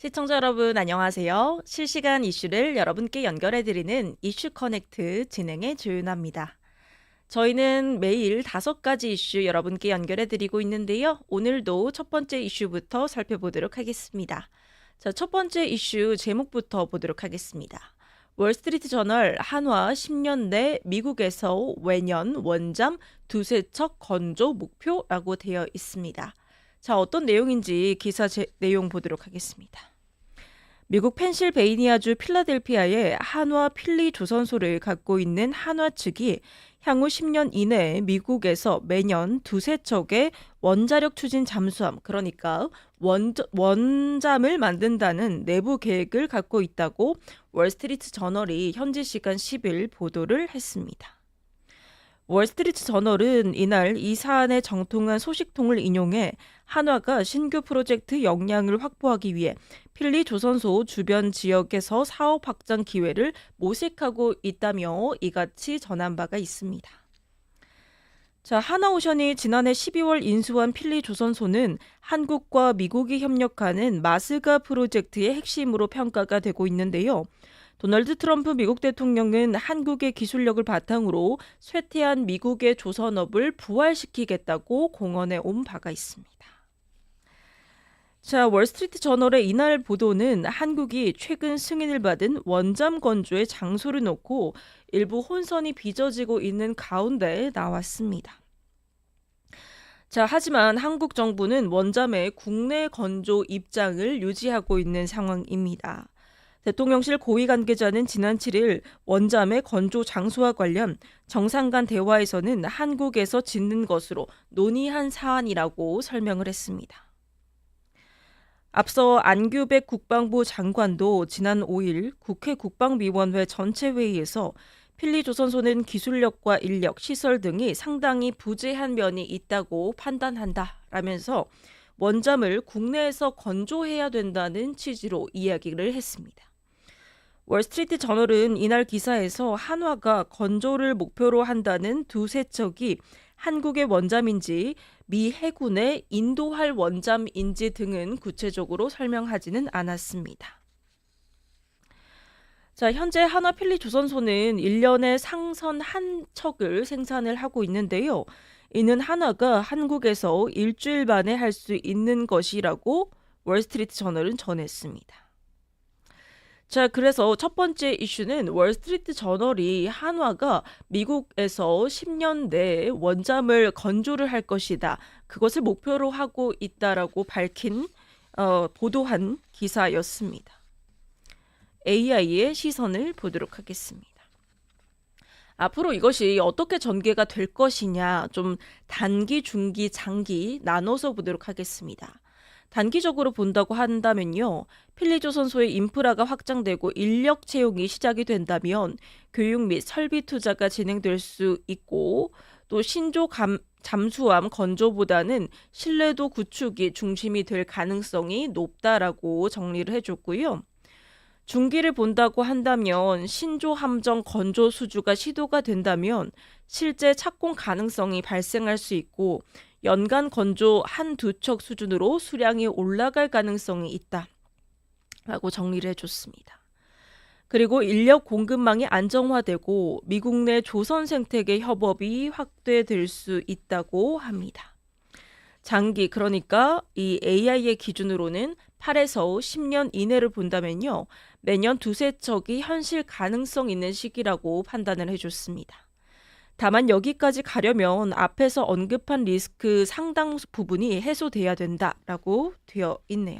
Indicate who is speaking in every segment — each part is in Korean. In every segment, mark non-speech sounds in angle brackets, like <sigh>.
Speaker 1: 시청자 여러분 안녕하세요. 실시간 이슈를 여러분께 연결해드리는 이슈 커넥트 진행의 조윤아입니다. 저희는 매일 다섯 가지 이슈 여러분께 연결해드리고 있는데요. 오늘도 첫 번째 이슈부터 살펴보도록 하겠습니다. 자, 첫 번째 이슈 제목부터 보도록 하겠습니다. 월스트리트 저널 한화 10년 내 미국에서 외년 원잠 두세 척 건조 목표라고 되어 있습니다. 자, 어떤 내용인지 기사 제, 내용 보도록 하겠습니다. 미국 펜실베이니아주 필라델피아에 한화 필리 조선소를 갖고 있는 한화 측이 향후 10년 이내에 미국에서 매년 두세 척의 원자력 추진 잠수함, 그러니까 원, 원잠을 만든다는 내부 계획을 갖고 있다고 월스트리트 저널이 현지 시간 10일 보도를 했습니다. 월스트리트 저널은 이날 이 사안의 정통한 소식통을 인용해 한화가 신규 프로젝트 역량을 확보하기 위해 필리 조선소 주변 지역에서 사업 확장 기회를 모색하고 있다며 이같이 전한 바가 있습니다. 자, 하나오션이 지난해 12월 인수한 필리 조선소는 한국과 미국이 협력하는 마스가 프로젝트의 핵심으로 평가가 되고 있는데요. 도널드 트럼프 미국 대통령은 한국의 기술력을 바탕으로 쇠퇴한 미국의 조선업을 부활시키겠다고 공언해 온 바가 있습니다. 자, 월스트리트 저널의 이날 보도는 한국이 최근 승인을 받은 원잠 건조의 장소를 놓고 일부 혼선이 빚어지고 있는 가운데 나왔습니다. 자, 하지만 한국 정부는 원잠의 국내 건조 입장을 유지하고 있는 상황입니다. 대통령실 고위 관계자는 지난 7일 원잠의 건조 장소와 관련 정상 간 대화에서는 한국에서 짓는 것으로 논의한 사안이라고 설명을 했습니다. 앞서 안규백 국방부 장관도 지난 5일 국회 국방위원회 전체 회의에서 필리 조선소는 기술력과 인력, 시설 등이 상당히 부재한 면이 있다고 판단한다 라면서 원잠을 국내에서 건조해야 된다는 취지로 이야기를 했습니다. 월스트리트 저널은 이날 기사에서 한화가 건조를 목표로 한다는 두 세 척이 한국의 원잠인지 미 해군의 인도할 원잠인지 등은 구체적으로 설명하지는 않았습니다. 자, 현재 한화 필리 조선소는 1년에 상선 한 척을 생산을 하고 있는데요. 이는 한화가 한국에서 일주일 만에 할 수 있는 것이라고 월스트리트 저널은 전했습니다. 자, 그래서 첫 번째 이슈는 월스트리트 저널이 한화가 미국에서 10년 내에 원잠을 건조를 할 것이다. 그것을 목표로 하고 있다라고 밝힌 어, 보도한 기사였습니다. AI의 시선을 보도록 하겠습니다. 앞으로 이것이 어떻게 전개가 될 것이냐 좀 단기, 중기, 장기 나눠서 보도록 하겠습니다. 단기적으로 본다고 한다면요. 필리조선소의 인프라가 확장되고 인력 채용이 시작이 된다면 교육 및 설비 투자가 진행될 수 있고 또 신조 감, 잠수함 건조보다는 신뢰도 구축이 중심이 될 가능성이 높다라고 정리를 해줬고요. 중기를 본다고 한다면 신조 함정 건조 수주가 시도가 된다면 실제 착공 가능성이 발생할 수 있고 연간 건조 한두 척 수준으로 수량이 올라갈 가능성이 있다. 라고 정리를 해줬습니다. 그리고 인력 공급망이 안정화되고 미국 내 조선 생태계 협업이 확대될 수 있다고 합니다. 장기 그러니까 이 AI의 기준으로는 8에서 10년 이내를 본다면요. 매년 두세 척이 현실 가능성 있는 시기라고 판단을 해줬습니다. 다만 여기까지 가려면 앞에서 언급한 리스크 상당 부분이 해소돼야 된다라고 되어 있네요.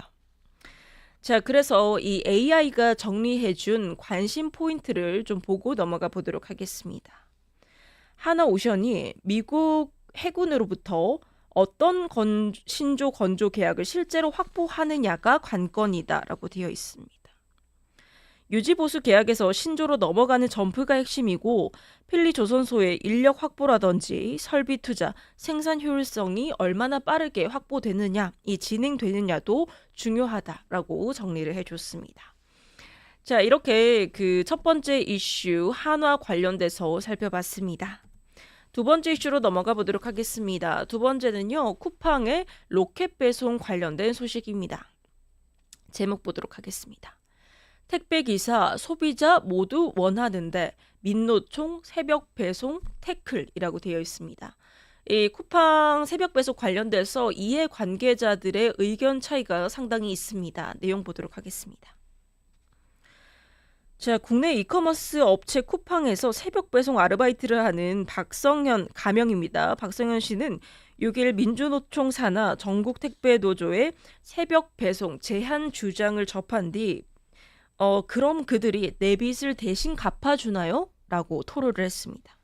Speaker 1: 자, 그래서 이 AI가 정리해 준 관심 포인트를 좀 보고 넘어가 보도록 하겠습니다. 하나 오션이 미국 해군으로부터 어떤 건, 신조 건조 계약을 실제로 확보하느냐가 관건이다라고 되어 있습니다. 유지보수 계약에서 신조로 넘어가는 점프가 핵심이고 필리 조선소의 인력 확보라든지 설비 투자, 생산 효율성이 얼마나 빠르게 확보되느냐, 이 진행되느냐도 중요하다라고 정리를 해줬습니다. 자, 이렇게 그 첫 번째 이슈 한화 관련돼서 살펴봤습니다. 두 번째 이슈로 넘어가 보도록 하겠습니다. 두 번째는요, 쿠팡의 로켓 배송 관련된 소식입니다. 제목 보도록 하겠습니다. 택배 기사, 소비자 모두 원하는데 민노총 새벽 배송 태클이라고 되어 있습니다. 이 쿠팡 새벽 배송 관련돼서 이해 관계자들의 의견 차이가 상당히 있습니다. 내용 보도록 하겠습니다. 자, 국내 이커머스 업체 쿠팡에서 새벽 배송 아르바이트를 하는 박성현 가명입니다. 박성현 씨는 6일 민주노총 산하 전국 택배 노조의 새벽 배송 제한 주장을 접한 뒤 어, 그럼 그들이 내 빚을 대신 갚아주나요? 라고 토로를 했습니다.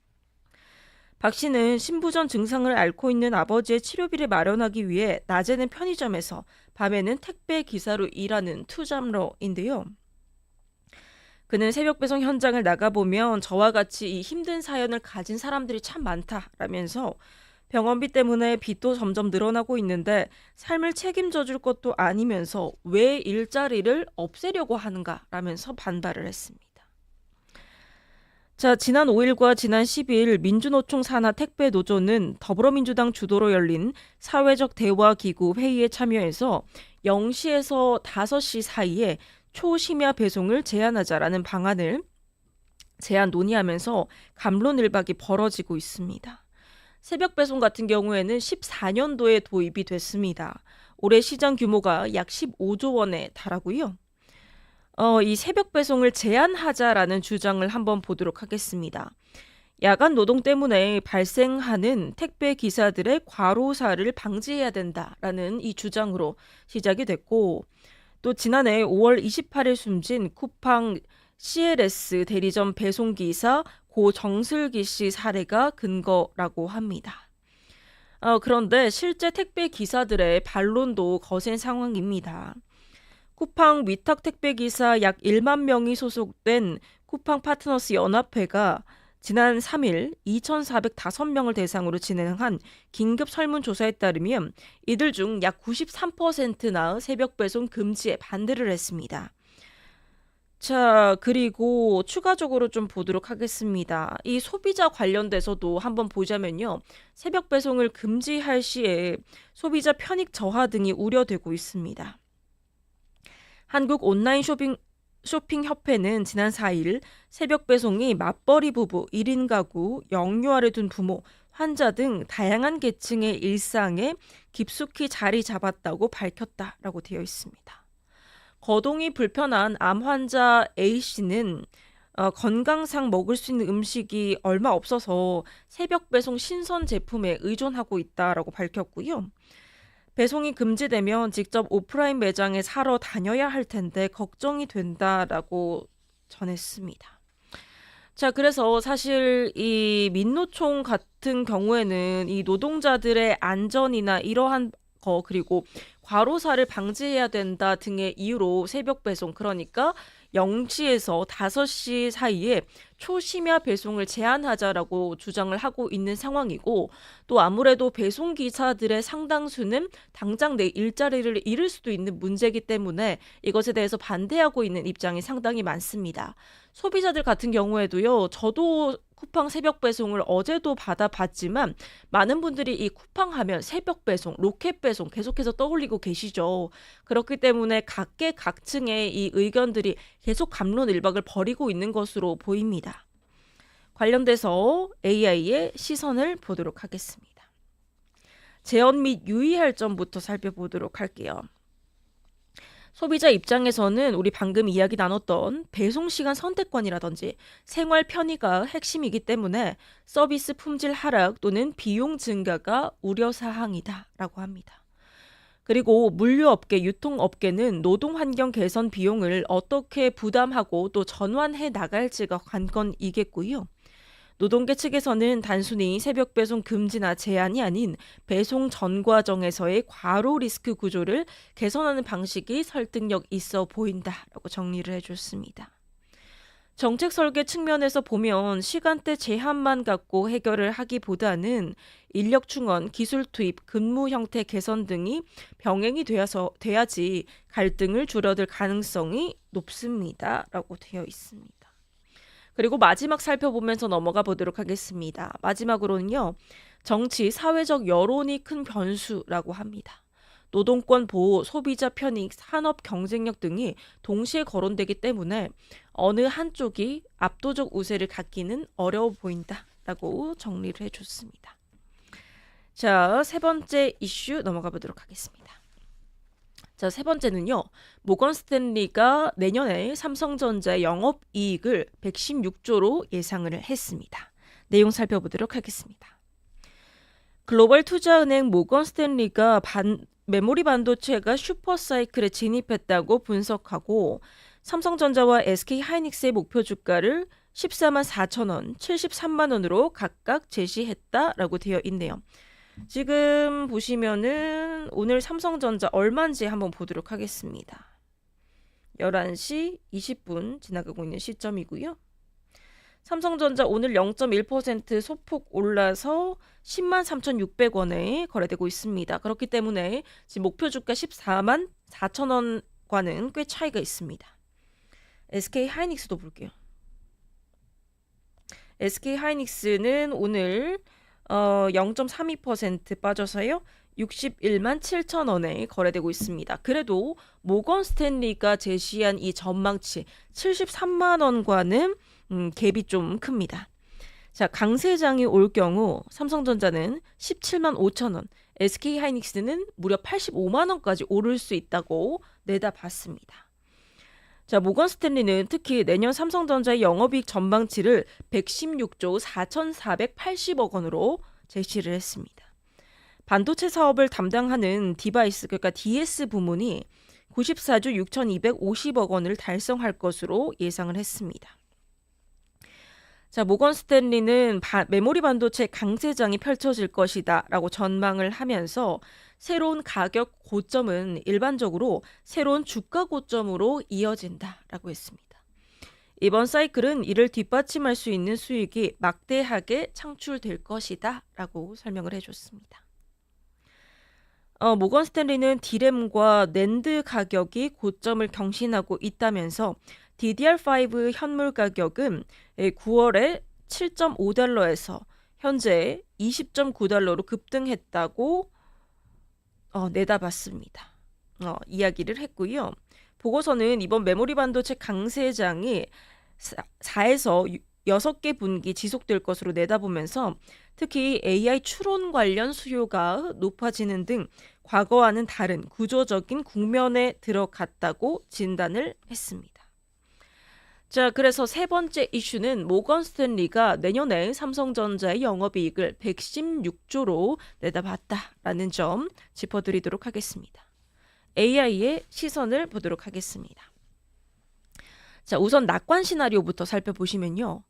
Speaker 1: 박 씨는 신부전 증상을 앓고 있는 아버지의 치료비를 마련하기 위해 낮에는 편의점에서 밤에는 택배 기사로 일하는 투잡러인데요. 그는 새벽 배송 현장을 나가보면 저와 같이 이 힘든 사연을 가진 사람들이 참 많다라면서 병원비 때문에 빚도 점점 늘어나고 있는데 삶을 책임져 줄 것도 아니면서 왜 일자리를 없애려고 하는가라면서 반발을 했습니다. 자, 지난 5일과 지난 10일 민주노총 산하 택배 노조는 더불어민주당 주도로 열린 사회적 대화 기구 회의에 참여해서 0시에서 5시 사이에 초심야 배송을 제한하자라는 방안을 제안 논의하면서 감론을박이 벌어지고 있습니다. 새벽 배송 같은 경우에는 14년도에 도입이 됐습니다. 올해 시장 규모가 약 15조 원에 달하고요. 어, 이 새벽 배송을 제한하자라는 주장을 한번 보도록 하겠습니다. 야간 노동 때문에 발생하는 택배 기사들의 과로사를 방지해야 된다라는 이 주장으로 시작이 됐고 또 지난해 5월 28일 숨진 쿠팡 CLS 대리점 배송기사 고 정슬기 씨 사례가 근거라고 합니다. 어, 그런데 실제 택배 기사들의 반론도 거센 상황입니다. 쿠팡 위탁 택배 기사 약 1만 명이 소속된 쿠팡 파트너스 연합회가 지난 3일 2,405명을 대상으로 진행한 긴급 설문조사에 따르면 이들 중 약 93%나 새벽 배송 금지에 반대를 했습니다. 자, 그리고 추가적으로 좀 보도록 하겠습니다. 이 소비자 관련돼서도 한번 보자면요. 새벽 배송을 금지할 시에 소비자 편익 저하 등이 우려되고 있습니다. 한국 온라인 쇼핑 쇼핑 협회는 지난 4일 새벽 배송이 맞벌이 부부, 1인 가구, 영유아를 둔 부모, 환자 등 다양한 계층의 일상에 깊숙이 자리 잡았다고 밝혔다라고 되어 있습니다. 거동이 불편한 암 환자 A 씨는 어, 건강상 먹을 수 있는 음식이 얼마 없어서 새벽 배송 신선 제품에 의존하고 있다라고 밝혔고요. 배송이 금지되면 직접 오프라인 매장에 사러 다녀야 할 텐데 걱정이 된다라고 전했습니다. 자, 그래서 사실 이 민노총 같은 경우에는 이 노동자들의 안전이나 이러한 거 그리고 과로사를 방지해야 된다 등의 이유로 새벽 배송 그러니까 0시에서 5시 사이에 초심야 배송을 제한하자라고 주장을 하고 있는 상황이고 또 아무래도 배송 기사들의 상당수는 당장 내 일자리를 잃을 수도 있는 문제이기 때문에 이것에 대해서 반대하고 있는 입장이 상당히 많습니다. 소비자들 같은 경우에도요. 저도 쿠팡 새벽 배송을 어제도 받아봤지만 많은 분들이 이 쿠팡 하면 새벽 배송, 로켓 배송 계속해서 떠올리고 계시죠. 그렇기 때문에 각계 각층의 이 의견들이 계속 감론일박을 벌이고 있는 것으로 보입니다. 관련돼서 AI의 시선을 보도록 하겠습니다. 제언 및 유의할 점부터 살펴보도록 할게요. 소비자 입장에서는 우리 방금 이야기 나눴던 배송 시간 선택권이라든지 생활 편의가 핵심이기 때문에 서비스 품질 하락 또는 비용 증가가 우려 사항이다라고 합니다. 그리고 물류업계, 유통업계는 노동 환경 개선 비용을 어떻게 부담하고 또 전환해 나갈지가 관건이겠고요. 노동계 측에서는 단순히 새벽 배송 금지나 제한이 아닌 배송 전 과정에서의 과로 리스크 구조를 개선하는 방식이 설득력 있어 보인다라고 정리를 해줬습니다. 정책 설계 측면에서 보면 시간대 제한만 갖고 해결을 하기보다는 인력 충원, 기술 투입, 근무 형태 개선 등이 병행이 되어서 돼야지 갈등을 줄어들 가능성이 높습니다라고 되어 있습니다. 그리고 마지막 살펴보면서 넘어가 보도록 하겠습니다. 마지막으로는요. 정치, 사회적 여론이 큰 변수라고 합니다. 노동권 보호, 소비자 편익, 산업 경쟁력 등이 동시에 거론되기 때문에 어느 한쪽이 압도적 우세를 갖기는 어려워 보인다라고 정리를 해줬습니다. 자, 세 번째 이슈 넘어가 보도록 하겠습니다. 자, 세 번째는요. 모건 스탠리가 내년에 삼성전자의 영업 이익을 116조로 예상을 했습니다. 내용 살펴보도록 하겠습니다. 글로벌 투자은행 모건 스탠리가 반, 메모리 반도체가 슈퍼사이클에 진입했다고 분석하고 삼성전자와 SK 하이닉스의 목표 주가를 14만 4천 원, 73만 원으로 각각 제시했다라고 되어 있네요. 지금 보시면은 오늘 삼성전자 얼마인지 한번 보도록 하겠습니다. 11시 20분 지나가고 있는 시점이고요. 삼성전자 오늘 0.1% 소폭 올라서 10만 3,600원에 거래되고 있습니다. 그렇기 때문에 지금 목표 주가 14만 4천 원과는 꽤 차이가 있습니다. SK 하이닉스도 볼게요. SK 하이닉스는 오늘 어, 0.32% 빠져서요. 61만 7천 원에 거래되고 있습니다. 그래도 모건 스탠리가 제시한 이 전망치 73만 원과는 음, 갭이 좀 큽니다. 자, 강세장이 올 경우 삼성전자는 17만 5천 원, SK 하이닉스는 무려 85만 원까지 오를 수 있다고 내다봤습니다. 자, 모건 스탠리는 특히 내년 삼성전자의 영업이익 전망치를 116조 4,480억 원으로 제시를 했습니다. 반도체 사업을 담당하는 디바이스 그러니까 DS 부문이 94조 6,250억 원을 달성할 것으로 예상을 했습니다. 자, 모건 스탠리는 바, 메모리 반도체 강세장이 펼쳐질 것이다라고 전망을 하면서 새로운 가격 고점은 일반적으로 새로운 주가 고점으로 이어진다라고 했습니다. 이번 사이클은 이를 뒷받침할 수 있는 수익이 막대하게 창출될 것이다라고 설명을 해줬습니다. 어, 모건 스탠리는 디램과 낸드 가격이 고점을 경신하고 있다면서 DDR5 현물 가격은 9월에 7.5달러에서 현재 20.9달러로 급등했다고 어, 내다봤습니다. 어, 이야기를 했고요. 보고서는 이번 메모리 반도체 강세장이 4에서 6개 분기 지속될 것으로 내다보면서 특히 AI 추론 관련 수요가 높아지는 등 과거와는 다른 구조적인 국면에 들어갔다고 진단을 했습니다. 자, 그래서 세 번째 이슈는 모건 스탠리가 내년에 삼성전자의 영업이익을 116조로 내다봤다라는 점 짚어드리도록 하겠습니다. AI의 시선을 보도록 하겠습니다. 자, 우선 낙관 시나리오부터 살펴보시면요.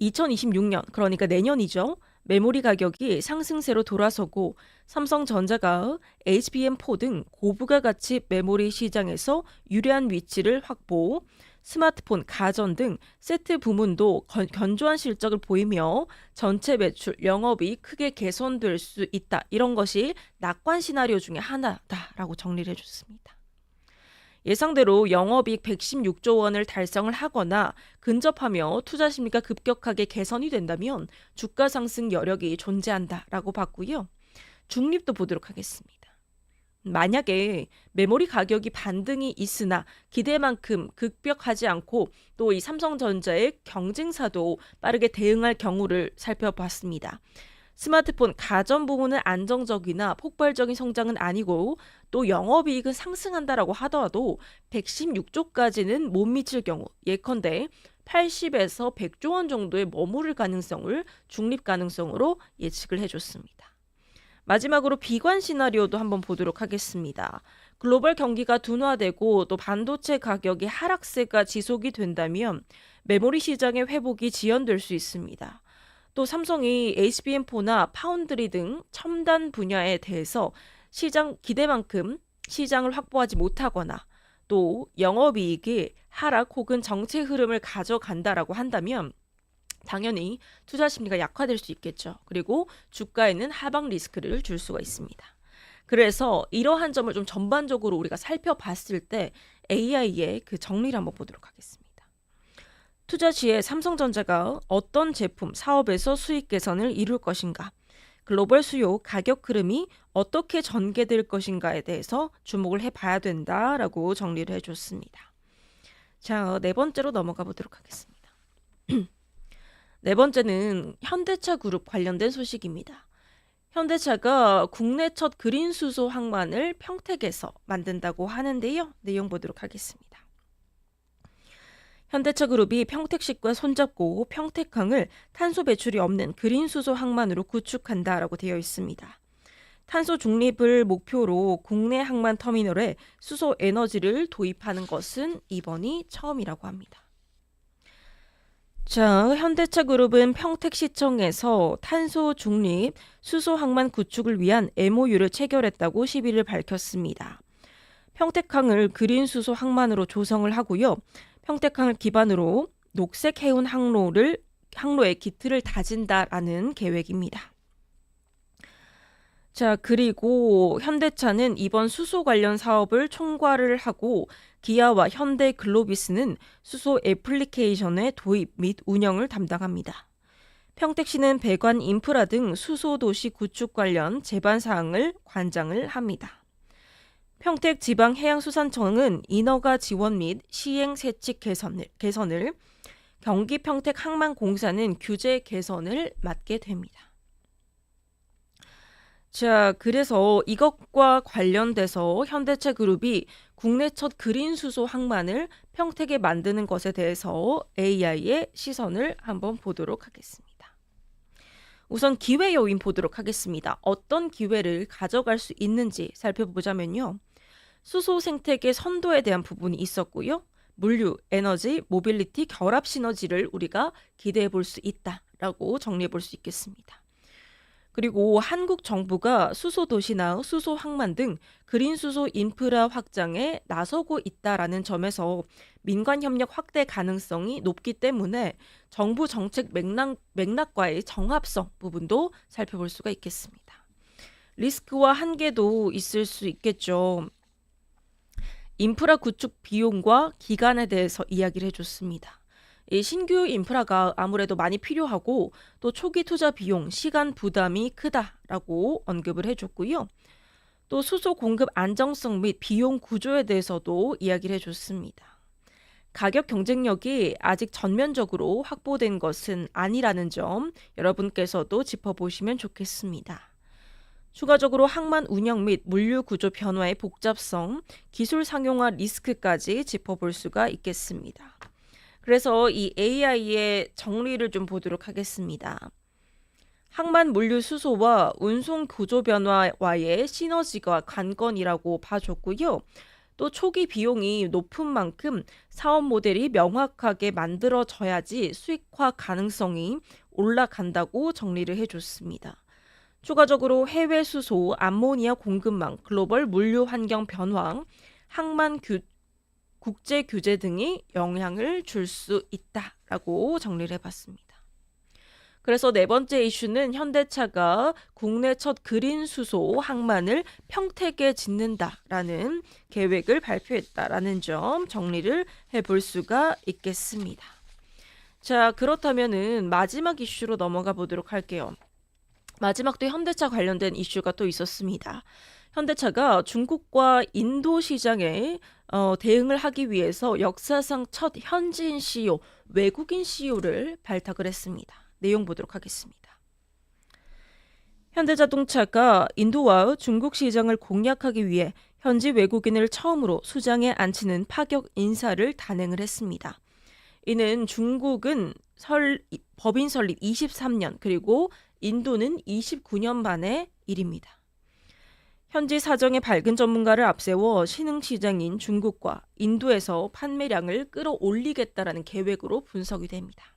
Speaker 1: 2026년, 그러니까 내년이죠. 메모리 가격이 상승세로 돌아서고 삼성전자가 HBM4 등 고부가 가치 메모리 시장에서 유리한 위치를 확보, 스마트폰, 가전 등 세트 부문도 견조한 실적을 보이며 전체 매출, 영업이 크게 개선될 수 있다. 이런 것이 낙관 시나리오 중에 하나다라고 정리를 해줬습니다. 예상대로 영업이익 116조 원을 달성을 하거나 근접하며 투자 심리가 급격하게 개선이 된다면 주가 상승 여력이 존재한다라고 봤고요. 중립도 보도록 하겠습니다. 만약에 메모리 가격이 반등이 있으나 기대만큼 급격하지 않고 또 이 삼성전자의 경쟁사도 빠르게 대응할 경우를 살펴봤습니다. 스마트폰 가전 부문은 안정적이나 폭발적인 성장은 아니고 또 영업이익은 상승한다라고 하더라도 116조까지는 못 미칠 경우 예컨대 80에서 100조 원 정도의 머무를 가능성을 중립 가능성으로 예측을 해줬습니다. 마지막으로 비관 시나리오도 한번 보도록 하겠습니다. 글로벌 경기가 둔화되고 또 반도체 가격의 하락세가 지속이 된다면 메모리 시장의 회복이 지연될 수 있습니다. 또 삼성이 HBM4나 파운드리 등 첨단 분야에 대해서 시장 기대만큼 시장을 확보하지 못하거나 또 영업이익이 하락 혹은 정체 흐름을 가져간다라고 한다면 당연히 투자 심리가 약화될 수 있겠죠. 그리고 주가에는 하방 리스크를 줄 수가 있습니다. 그래서 이러한 점을 좀 전반적으로 우리가 살펴봤을 때 AI의 그 정리를 한번 보도록 하겠습니다. 투자 시에 삼성전자가 어떤 제품, 사업에서 수익 개선을 이룰 것인가? 글로벌 수요 가격 흐름이 어떻게 전개될 것인가에 대해서 주목을 해봐야 된다라고 정리를 해줬습니다. 자, 네 번째로 넘어가 보도록 하겠습니다. <clears throat> 네 번째는 현대차 그룹 관련된 소식입니다. 현대차가 국내 첫 그린 수소 항만을 평택에서 만든다고 하는데요. 내용 보도록 하겠습니다. 현대차 그룹이 평택식과 손잡고 평택항을 탄소 배출이 없는 그린 수소 항만으로 구축한다라고 되어 있습니다. 탄소 중립을 목표로 국내 항만 터미널에 수소 에너지를 도입하는 것은 이번이 처음이라고 합니다. 자, 현대차 그룹은 평택시청에서 탄소 중립 수소 항만 구축을 위한 MOU를 체결했다고 11일 밝혔습니다. 평택항을 그린 수소 항만으로 조성을 하고요. 평택항을 기반으로 녹색 해운 항로를 항로의 기틀을 다진다라는 계획입니다. 자, 그리고 현대차는 이번 수소 관련 사업을 총괄을 하고 기아와 현대 글로비스는 수소 애플리케이션의 도입 및 운영을 담당합니다. 평택시는 배관 인프라 등 수소 도시 구축 관련 제반 사항을 관장을 합니다. 평택 지방해양수산청은 인허가 지원 및 시행 세칙 개선을, 개선을 경기 평택 항만공사는 규제 개선을 맡게 됩니다. 자, 그래서 이것과 관련돼서 현대차 그룹이 국내 첫 그린 수소 항만을 평택에 만드는 것에 대해서 AI의 시선을 한번 보도록 하겠습니다. 우선 기회 요인 보도록 하겠습니다. 어떤 기회를 가져갈 수 있는지 살펴보자면요. 수소 생태계 선도에 대한 부분이 있었고요. 물류, 에너지, 모빌리티 결합 시너지를 우리가 기대해 볼 수 있다라고 정리해 볼 수 있겠습니다. 그리고 한국 정부가 수소 도시나 수소 항만 등 그린 수소 인프라 확장에 나서고 있다라는 점에서 민관 협력 확대 가능성이 높기 때문에 정부 정책 맥락, 맥락과의 정합성 부분도 살펴볼 수가 있겠습니다. 리스크와 한계도 있을 수 있겠죠. 인프라 구축 비용과 기간에 대해서 이야기를 해줬습니다. 이 신규 인프라가 아무래도 많이 필요하고 또 초기 투자 비용, 시간 부담이 크다라고 언급을 해줬고요. 또 수소 공급 안정성 및 비용 구조에 대해서도 이야기를 해줬습니다. 가격 경쟁력이 아직 전면적으로 확보된 것은 아니라는 점 여러분께서도 짚어보시면 좋겠습니다. 추가적으로 항만 운영 및 물류 구조 변화의 복잡성, 기술 상용화 리스크까지 짚어볼 수가 있겠습니다. 그래서 이 AI의 정리를 좀 보도록 하겠습니다. 항만 물류 수소와 운송 구조 변화와의 시너지가 관건이라고 봐줬고요. 또 초기 비용이 높은 만큼 사업 모델이 명확하게 만들어져야지 수익화 가능성이 올라간다고 정리를 해줬습니다. 추가적으로 해외 수소, 암모니아 공급망, 글로벌 물류 환경 변화, 항만 규, 국제 규제 등이 영향을 줄 수 있다라고 정리를 해봤습니다. 그래서 네 번째 이슈는 현대차가 국내 첫 그린 수소 항만을 평택에 짓는다라는 계획을 발표했다라는 점 정리를 해볼 수가 있겠습니다. 자, 그렇다면은 마지막 이슈로 넘어가 보도록 할게요. 마지막도 현대차 관련된 이슈가 또 있었습니다. 현대차가 중국과 인도 시장에 어, 대응을 하기 위해서 역사상 첫 현지인 CEO, 외국인 CEO를 발탁을 했습니다. 내용 보도록 하겠습니다. 현대자동차가 인도와 중국 시장을 공략하기 위해 현지 외국인을 처음으로 수장에 앉히는 파격 인사를 단행을 했습니다. 이는 중국은 설, 법인 설립 23년 그리고 인도는 29년 만의 일입니다. 현지 사정의 밝은 전문가를 앞세워 신흥 시장인 중국과 인도에서 판매량을 끌어올리겠다라는 계획으로 분석이 됩니다.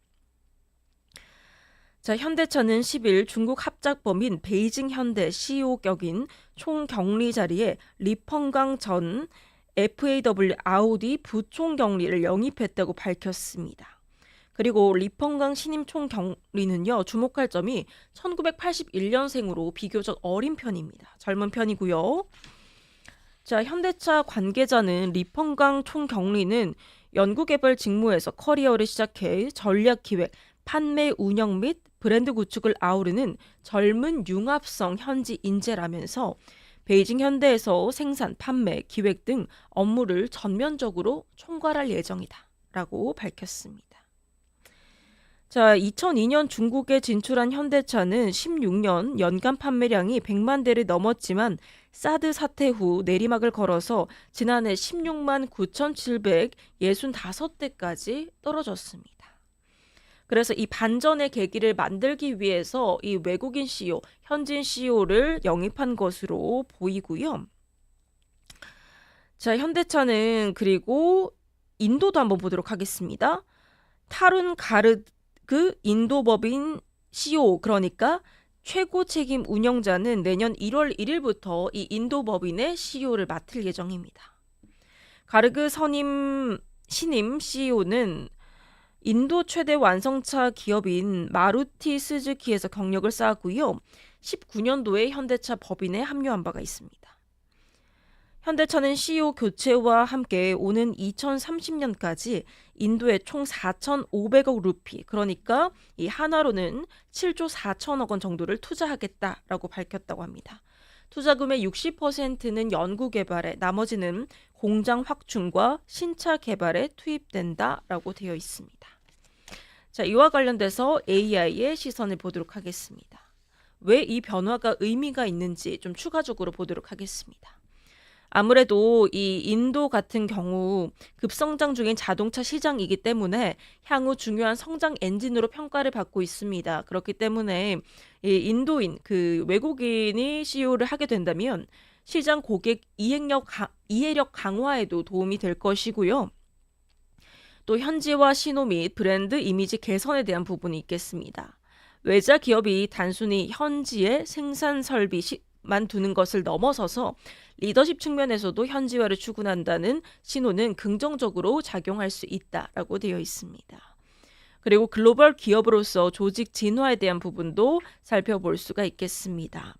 Speaker 1: 자, 현대차는 10일 중국 합작범인 베이징 현대 CEO 격인 총경리 자리에 리펑강 전 FAW 아우디 부총경리를 영입했다고 밝혔습니다. 그리고 리펑강 신임 총경리는요, 주목할 점이 1981년생으로 비교적 어린 편입니다. 젊은 편이고요. 자, 현대차 관계자는 리펑강 총경리는 연구개발 직무에서 커리어를 시작해 전략기획, 판매 운영 및 브랜드 구축을 아우르는 젊은 융합성 현지 인재라면서 베이징 현대에서 생산, 판매, 기획 등 업무를 전면적으로 총괄할 예정이다. 라고 밝혔습니다. 자, 2002년 중국에 진출한 현대차는 16년 연간 판매량이 100만 대를 넘었지만 사드 사태 후 내리막을 걸어서 지난해 16만 9,765대까지 떨어졌습니다. 그래서 이 반전의 계기를 만들기 위해서 이 외국인 CEO, 현진 CEO를 영입한 것으로 보이고요. 자, 현대차는 그리고 인도도 한번 보도록 하겠습니다. 타룬 가르 그 인도법인 CEO 그러니까 최고 책임 운영자는 내년 1월 1일부터 이 인도법인의 CEO를 맡을 예정입니다. 가르그 선임 신임 CEO는 인도 최대 완성차 기업인 마루티 스즈키에서 경력을 쌓았고요. 19년도에 현대차 법인에 합류한 바가 있습니다. 현대차는 CEO 교체와 함께 오는 2030년까지 인도에 총 4,500억 루피, 그러니까 이 하나로는 7조 4천억 원 정도를 투자하겠다라고 밝혔다고 합니다. 투자금의 60%는 연구 개발에, 나머지는 공장 확충과 신차 개발에 투입된다라고 되어 있습니다. 자, 이와 관련돼서 AI의 시선을 보도록 하겠습니다. 왜 이 변화가 의미가 있는지 좀 추가적으로 보도록 하겠습니다. 아무래도 이 인도 같은 경우 급성장 중인 자동차 시장이기 때문에 향후 중요한 성장 엔진으로 평가를 받고 있습니다. 그렇기 때문에 이 인도인 그 외국인이 CEO를 하게 된다면 시장 고객 이해력, 이해력 강화에도 도움이 될 것이고요. 또 현지화 신호 및 브랜드 이미지 개선에 대한 부분이 있겠습니다. 외자 기업이 단순히 현지의 생산 설비 만 두는 것을 넘어서서 리더십 측면에서도 현지화를 추구한다는 신호는 긍정적으로 작용할 수 있다라고 되어 있습니다. 그리고 글로벌 기업으로서 조직 진화에 대한 부분도 살펴볼 수가 있겠습니다.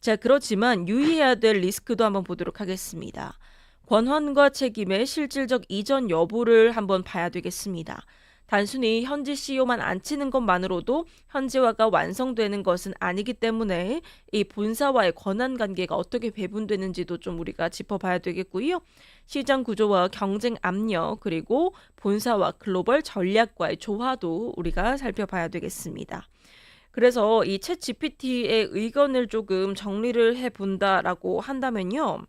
Speaker 1: 자, 그렇지만 유의해야 될 리스크도 한번 보도록 하겠습니다. 권한과 책임의 실질적 이전 여부를 한번 봐야 되겠습니다. 단순히 현지 CEO만 앉히는 것만으로도 현지화가 완성되는 것은 아니기 때문에 이 본사와의 권한 관계가 어떻게 배분되는지도 좀 우리가 짚어봐야 되겠고요. 시장 구조와 경쟁 압력 그리고 본사와 글로벌 전략과의 조화도 우리가 살펴봐야 되겠습니다. 그래서 이 챗 GPT의 의견을 조금 정리를 해 본다라고 한다면요.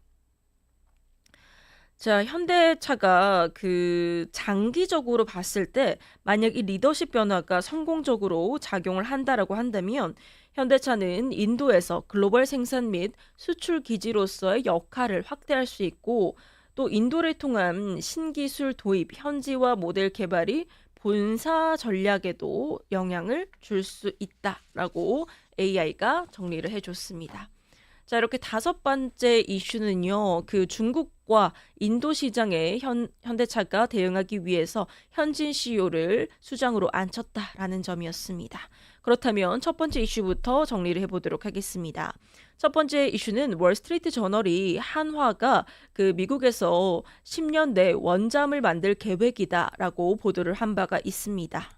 Speaker 1: 자, 현대차가 그 장기적으로 봤을 때 만약 이 리더십 변화가 성공적으로 작용을 한다라고 한다면 현대차는 인도에서 글로벌 생산 및 수출 기지로서의 역할을 확대할 수 있고 또 인도를 통한 신기술 도입, 현지화 모델 개발이 본사 전략에도 영향을 줄 수 있다라고 AI가 정리를 해줬습니다. 자, 이렇게 다섯 번째 이슈는요, 그 중국과 인도 시장에 현, 현대차가 대응하기 위해서 현진 CEO를 수장으로 앉혔다라는 점이었습니다. 그렇다면 첫 번째 이슈부터 정리를 해보도록 하겠습니다. 첫 번째 이슈는 월스트리트 저널이 한화가 그 미국에서 10년 내 원잠을 만들 계획이다라고 보도를 한 바가 있습니다.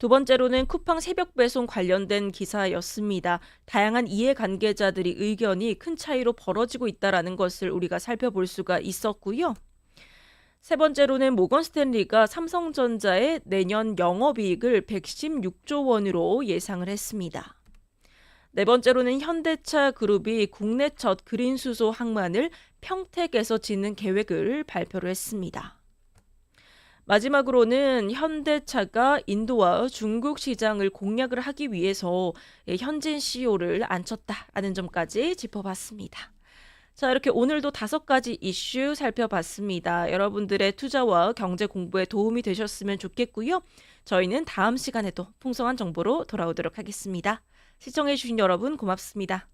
Speaker 1: 두 번째로는 쿠팡 새벽 배송 관련된 기사였습니다. 다양한 이해 관계자들이 의견이 큰 차이로 벌어지고 있다라는 것을 우리가 살펴볼 수가 있었고요. 세 번째로는 모건 스탠리가 삼성전자의 내년 영업이익을 116조 원으로 예상을 했습니다. 네 번째로는 현대차 그룹이 국내 첫 그린 수소 항만을 평택에서 짓는 계획을 발표를 했습니다. 마지막으로는 현대차가 인도와 중국 시장을 공략을 하기 위해서 현진 CEO를 앉혔다라는 점까지 짚어봤습니다. 자, 이렇게 오늘도 다섯 가지 이슈 살펴봤습니다. 여러분들의 투자와 경제 공부에 도움이 되셨으면 좋겠고요. 저희는 다음 시간에도 풍성한 정보로 돌아오도록 하겠습니다. 시청해주신 여러분 고맙습니다.